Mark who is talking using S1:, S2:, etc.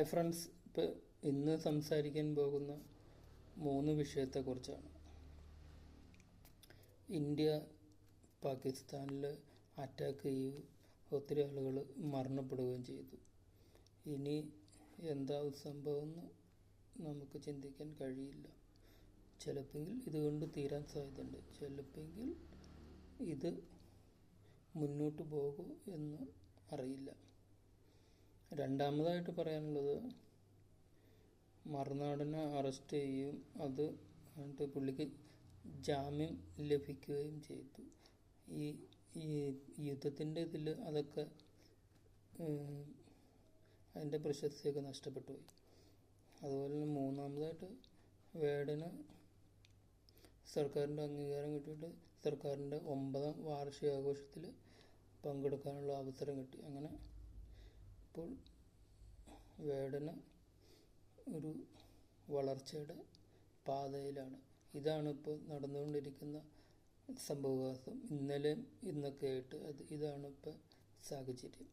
S1: Hi friends. ഇപ്പോൾ ഇന്ന് സംസാരിക്കാൻ പോകുന്ന മൂന്ന് വിഷയത്തെക്കുറിച്ചാണ്. ഇന്ത്യ പാകിസ്ഥാനിൽ അറ്റാക്ക് ചെയ്യുകയും ഒത്തിരി ആളുകൾ മരണപ്പെടുകയും ചെയ്തു. ഇനി എന്താ സംഭവം എന്ന് നമുക്ക് ചിന്തിക്കാൻ കഴിയില്ല. ചിലപ്പോൾ ഇതുകൊണ്ട് തീരാൻ സാധ്യതയുണ്ട്. ചിലപ്പോൾ ഇത് മുന്നോട്ട് പോകും എന്ന് അറിയില്ല. രണ്ടാമതായിട്ട് പറയാനുള്ളത് മറുനാടനെ അറസ്റ്റ് ചെയ്യുകയും അത് എന്നിട്ട് പുള്ളിക്ക് ജാമ്യം ലഭിക്കുകയും ചെയ്തു. ഈ ഈ യുദ്ധത്തിന്റെ ഇതിൽ അതൊക്കെ അതിന്റെ പ്രശസ്തിയൊക്കെ നഷ്ടപ്പെട്ടു പോയി. അതുപോലെ തന്നെ മൂന്നാമതായിട്ട് വേടന് സർക്കാരിന്റെ അംഗീകാരം കിട്ടിയിട്ട് സർക്കാരിന്റെ ഒമ്പതാം വാർഷികാഘോഷത്തിൽ പങ്കെടുക്കാനുള്ള അവസരം കിട്ടി. അങ്ങനെ ഇപ്പോൾ വേടന് ഒരു വളർച്ചയുടെ പാതയിലാണ്. ഇതാണ് ഇപ്പോൾ നടന്നുകൊണ്ടിരിക്കുന്ന സംഭവവികാസം ഇന്നലെ ഇന്നൊക്കെ ആയിട്ട് അത് ഇതാണ് ഇപ്പോൾ സാഹചര്യം.